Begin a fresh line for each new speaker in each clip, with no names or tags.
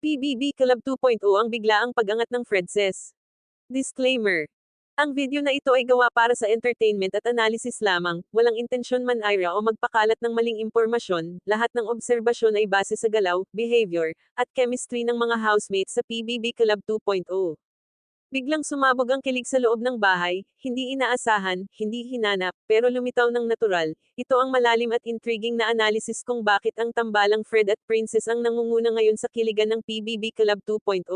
PBB Club 2.0 ang biglaang pag-angat ng Fredses. Disclaimer. Ang video na ito ay gawa para sa entertainment at analysis lamang, walang intensyon man ira o magpakalat ng maling impormasyon, lahat ng obserbasyon ay base sa galaw, behavior, at chemistry ng mga housemates sa PBB Club 2.0. Biglang sumabog ang kilig sa loob ng bahay, hindi inaasahan, hindi hinanap, pero lumitaw ng natural. Ito ang malalim at intriguing na analysis kung bakit ang tambalang Fred at Princess ang nangunguna ngayon sa kiligan ng PBB Club 2.0.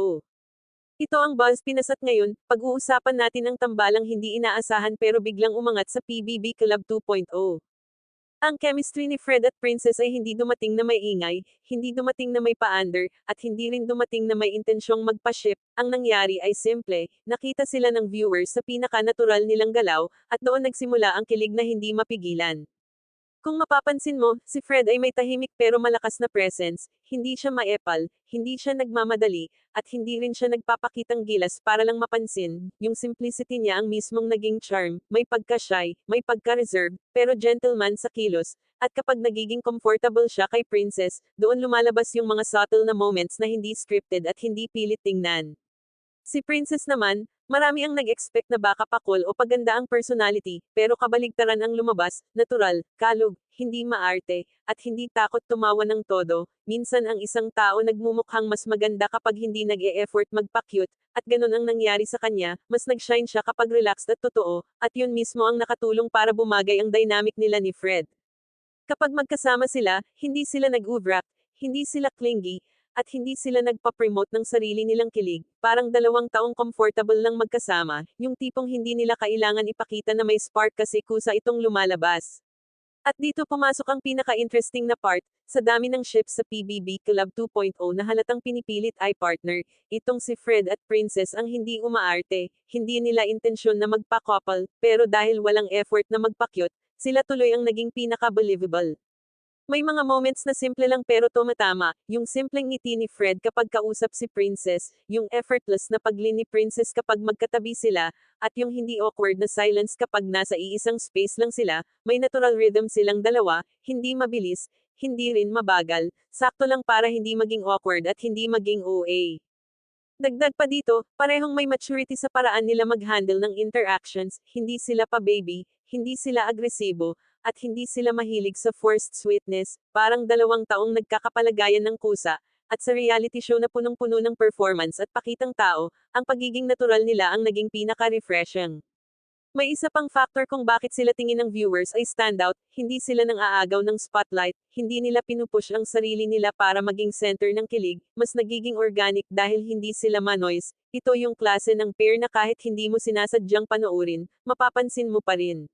Ito ang buzz pinasat ngayon, pag-uusapan natin ang tambalang hindi inaasahan pero biglang umangat sa PBB Club 2.0. Ang chemistry ni Fred at Princess ay hindi dumating na may ingay, hindi dumating na may pa-under, at hindi rin dumating na may intensyong magpa-ship. Ang nangyari ay simple, nakita sila ng viewers sa pinaka-natural nilang galaw, at doon nagsimula ang kilig na hindi mapigilan. Kung mapapansin mo, si Fred ay may tahimik pero malakas na presence, hindi siya maepal, hindi siya nagmamadali, at hindi rin siya nagpapakitang gilas para lang mapansin, yung simplicity niya ang mismong naging charm, may pagka-shy, may pagka-reserve, pero gentleman sa kilos, at kapag nagiging comfortable siya kay Princess, doon lumalabas yung mga subtle na moments na hindi scripted at hindi pilit tingnan. Si Princess naman, marami ang nag-expect na baka pakol o paganda ang personality, pero kabaligtaran ang lumabas, natural, kalog, hindi maarte, at hindi takot tumawa ng todo. Minsan ang isang tao nagmumukhang mas maganda kapag hindi nag-e-effort magpa-cute, at ganun ang nangyari sa kanya, mas nag-shine siya kapag relaxed at totoo, at yun mismo ang nakatulong para bumagay ang dynamic nila ni Fred. Kapag magkasama sila, hindi sila nag-overreact, hindi sila clingy, at hindi sila nagpa-promote ng sarili nilang kilig, parang dalawang taong comfortable lang magkasama, yung tipong hindi nila kailangan ipakita na may spark kasi kusa itong lumalabas. At dito pumasok ang pinaka-interesting na part, sa dami ng ships sa PBB Club 2.0 na halatang pinipilit ay partner, itong si Fred at Princess ang hindi umaarte, hindi nila intensyon na magpa-couple, pero dahil walang effort na magpa-cute, sila tuloy ang naging pinaka-believable. May mga moments na simple lang pero tumatama, yung simpleng ngiti ni Fred kapag kausap si Princess, yung effortless na pagli ni Princess kapag magkatabi sila, at yung hindi awkward na silence kapag nasa iisang space lang sila, may natural rhythm silang dalawa, hindi mabilis, hindi rin mabagal, sakto lang para hindi maging awkward at hindi maging OA. Dagdag pa dito, parehong may maturity sa paraan nila mag-handle ng interactions, hindi sila pa baby, hindi sila agresibo, at hindi sila mahilig sa forced sweetness, parang dalawang taong nagkakapalagayan ng kusa, at sa reality show na punong-puno ng performance at pakitang tao, ang pagiging natural nila ang naging pinaka-refreshing. May isa pang factor kung bakit sila tingin ng viewers ay standout, hindi sila nang aagaw ng spotlight, hindi nila pinupush ang sarili nila para maging center ng kilig, mas nagiging organic dahil hindi sila manoise, ito yung klase ng pair na kahit hindi mo sinasadyang panoorin, mapapansin mo pa rin.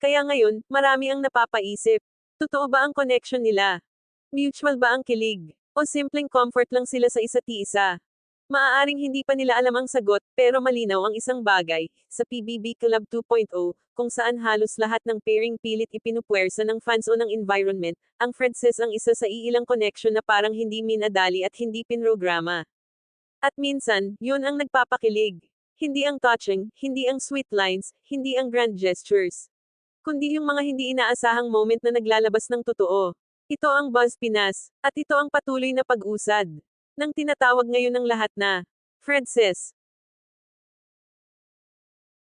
Kaya ngayon, marami ang napapaisip. Totoo ba ang connection nila? Mutual ba ang kilig? O simpleng comfort lang sila sa isa't isa? Maaaring hindi pa nila alam ang sagot, pero malinaw ang isang bagay, sa PBB Club 2.0, kung saan halos lahat ng pairing pilit ipinupuwersa ng fans o ng environment, ang Fredses ang isa sa iilang connection na parang hindi minadali at hindi pinrograma. At minsan, yun ang nagpapakilig. Hindi ang touching, hindi ang sweet lines, hindi ang grand gestures. Kundi yung mga hindi inaasahang moment na naglalabas ng totoo. Ito ang Buzz Pinas, at ito ang patuloy na pag-usad ng tinatawag ngayon ng lahat na Fred says,